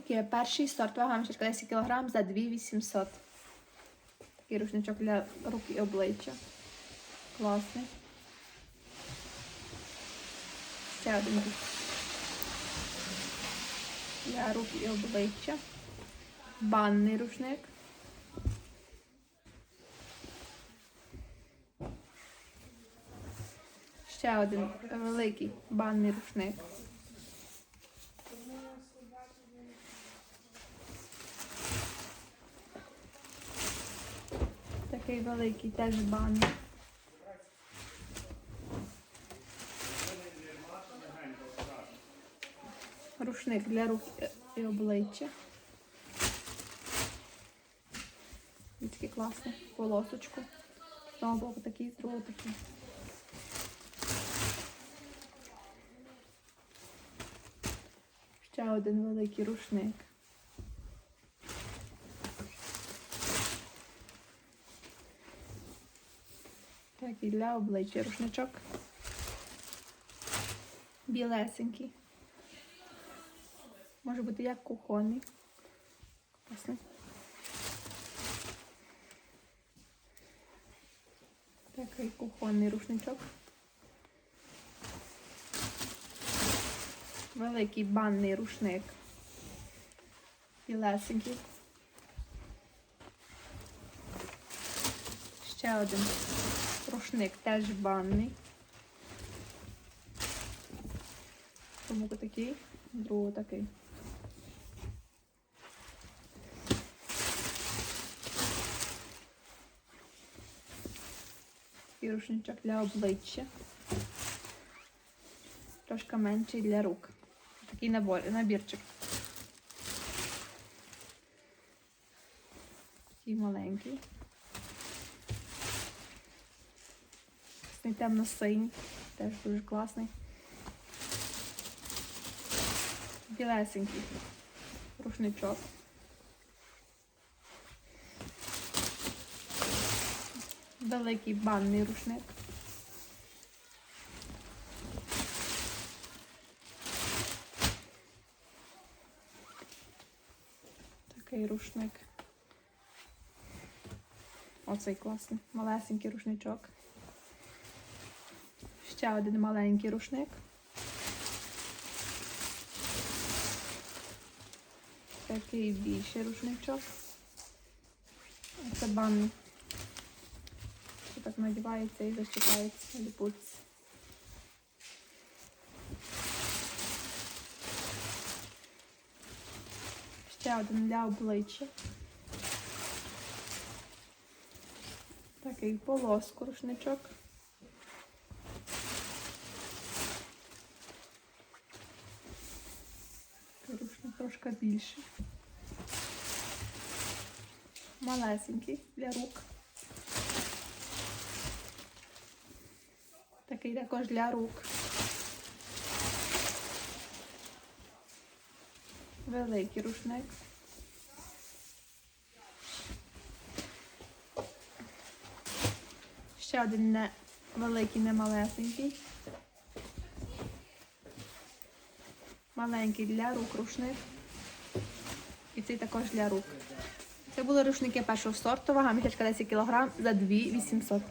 Перший сорт вага мішечка 10 кг за 2800. Такий рушничок для рук і обличчя. Класний. Ще один. Для рук і обличчя. Банний рушник. Ще один великий банний рушник. Такий великий теж банний. Рушник для рук і обличчя. Він такий класний. Полосочку. З того боку такий, з другого такий. Ще один великий рушник. Так, і для обличчя рушничок. Білесенький. Може бути як кухонний. Класний. Такий кухонний рушничок. Великий банний рушник. Білесенький. Ще один рушник теж банний. Тому такий, другого такий. Такий рушничок для обличчя. Трошки менший для рук. Такий набор, набірчик. Такий маленький. Класний темно-синій. Теж дуже класний. Білесенький рушничок. Великий банний рушник. Такий рушник. Оцей класний. Малесенький рушничок. Ще один маленький рушник. Такий більший рушничок. Це банний. Що так надівається і защіпається, ліпуться. Ще один для обличчя. Такий полоску рушничок. Рушник трошки більший. Малесенький для рук. Такий також для рук. Великий рушник. Ще один не великий, не малесенький. Маленький для рук рушник. І цей також для рук. Це були рушники першого сорту, вага мішечка 10 кг за 2800.